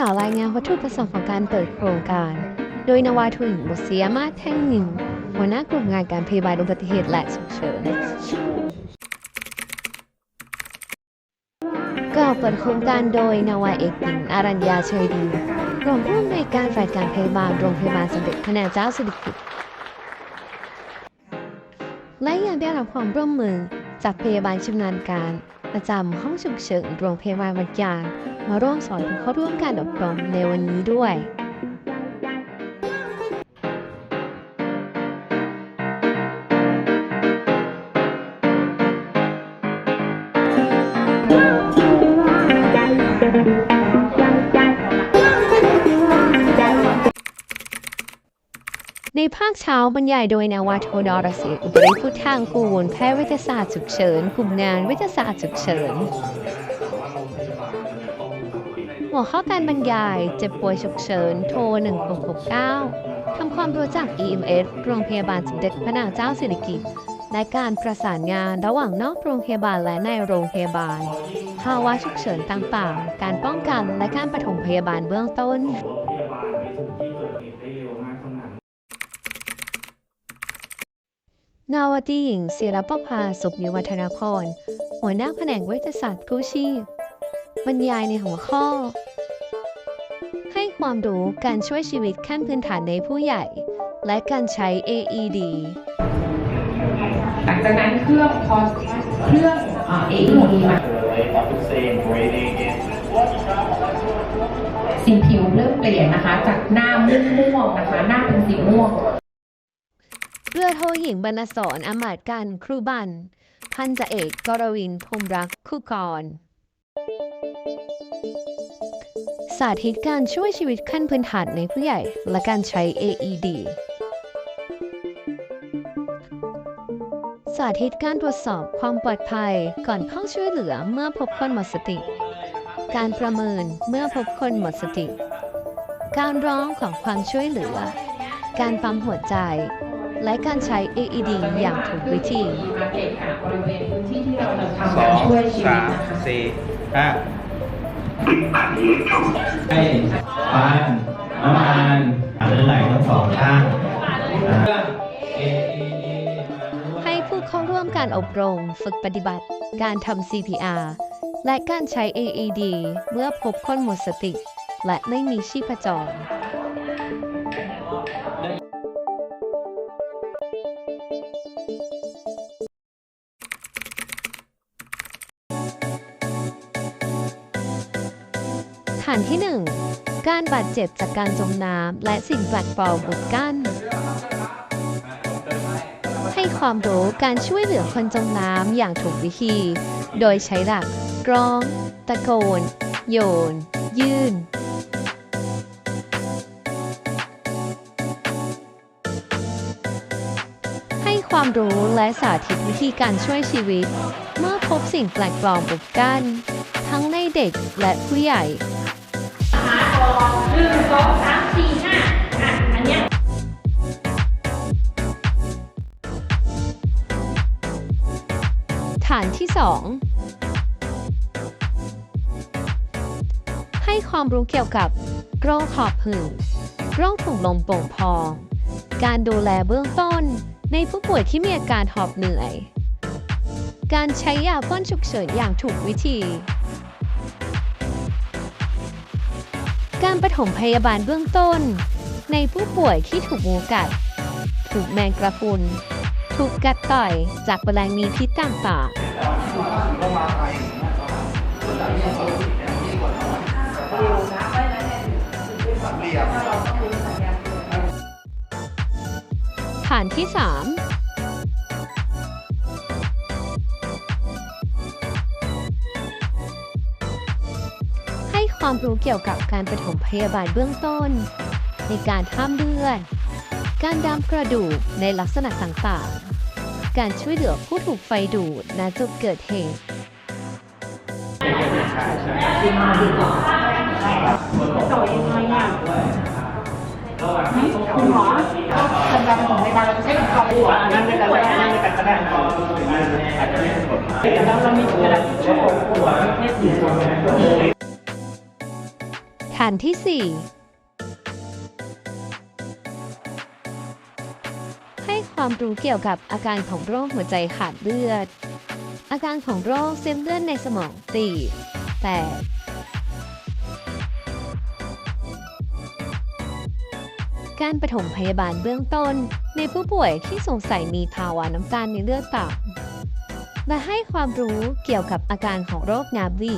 ล่าวรายงานวัตถุประสงค์ของการเปิดโครงการ โดยนวาทุนบุษยมาแท่งหนึ่งหัวหน้ากลุ่มงานการพยาบาลอุบัติเหตุและฉุกเฉินกล่าวเปิดโครงการโดยนาวาเอกหญิงอารัญญาเชยดีรองผู้อำนวยการฝ่ายการพยาบาลโรงพยาบาลสมเด็จพระนางเจ้าสิริกิติ์และยังได้รับความร่วมมือจากพยาบาลชำนาญการ ประจำห้องฉุกเฉินโรงพยาบาลวัดยางมาร่วมสอนผู้เข้าร่วมการอบรมในวันนี้ด้วย ในภาคเช้าบรรยายโดยนาวาโทดอรศิอุปริพุทธางกูลแพทย์วิทยาศาสตร์ฉุกเฉินกลุ่มงานวิทยาศาสตร์ฉุกเฉิน หัวข้อการบรรยายเจ็บป่วยฉุกเฉินโทร 1669 ทำความรู้จัก EMS โรงพยาบาลสมเด็จพระนางเจ้าสิริกิติ์และการประสานงานระหว่างนอกโรงพยาบาลและในโรงพยาบาล ภาวะฉุกเฉินต่างๆ การป้องกันและการปฐมพยาบาลเบื้องต้น นาวาตีหญิงศิรปภาสุขนิวัฒนาพรหัวหน้าแผนกเวชศาสตร์กู้ชีพบรรยายในหัวข้อ ให้ความรู้การช่วยชีวิตขั้นพื้นฐานในผู้ใหญ่ และการใช้ AED หลังจากนั้นเครื่องพอเครื่องอ่า AED มา Like I was saying, breathing in. สีผิวเริ่มเปลี่ยนนะคะ จากหน้าม่วงๆนะคะ หน้าเป็นสีม่วงเรือโทหญิงบรรณสอนอมาตย์กันครูบัน พันจ่าเอกกรวินพรมรักคู่กรสาธิตการช่วยชีวิตขั้นพื้นฐานในผู้ใหญ่ และการใช้ AED สาธิตการตรวจสอบความปลอดภัยก่อนเข้าช่วยเหลือเมื่อพบคนหมดสติ การประเมินเมื่อพบคนหมดสติ การร้องของความช่วยเหลือ การปั๊มหัวใจ และการใช้ AED อย่างถูกวิธีมาเกะกะบริเวณพื้นที่ที่เราจะทำสกาอรงช่วยชีวิสาตมนะคะสี่ห้าให้ฟันน้ำมันหรือไหลทั้งสองข้างอ่าให้ผู้เข้าร่วมการอบรมฝึกปฏิบัติ การทำ CPR และการใช้ AED เมื่อพบคนหมดสติ และไม่มีชีพจร ฐานที่ 1 การบาดเจ็บจากการจมน้ำและสิ่งแปลกปลอมบุดกั้น ให้ความรู้การช่วยเหลือคนจมน้ำอย่างถูกวิธี โดยใช้หลักกรอง ตะโกน โยน ยื่น ให้ความรู้และสาธิตวิธีการช่วยชีวิต เมื่อพบสิ่งแปลกปลอมอุดกั้นทั้งในเด็กและผู้ใหญ่ ฐานที่2ให้ความรู้เกี่ยวกับโรคหอบหืดโรคถุงลมโป่งพอง การดูแลเบื้องต้นในผู้ป่วยที่มีอาการหอบเหนื่อย การใช้ยาป้อนฉุกเฉินอย่างถูกวิธี การปฐมพยาบาลเบื้องต้น ในผู้ป่วยที่ถูกงูกัด ถูกแมงกระพรุน ถูกกัดต่อยจากแมลงมีพิษต่างๆฐานที่ 3 ความรู้เกี่ยวกับการปฐมพยาบาลเบื้องต้น ในการห้ามเลือด การดามกระดูกในลักษณะต่างๆ การช่วยเหลือผู้ถูกไฟดูดณจุดเกิดเหตุคุณหมอทำการปฐมพ อยู่ฐฐานที่ 4 ให้ความรู้เกี่ยวกับอาการของโรคหัวใจขาดเลือด อาการของโรคเส้นเลือดในสมองตีบแตกการปฐมพยาบาลเบื้องต้น ในผู้ป่วยที่สงสัยมีภาวะน้ำตาลในเลือดต่ำและให้ความรู้เกี่ยวกับอาการของโรคงาบลี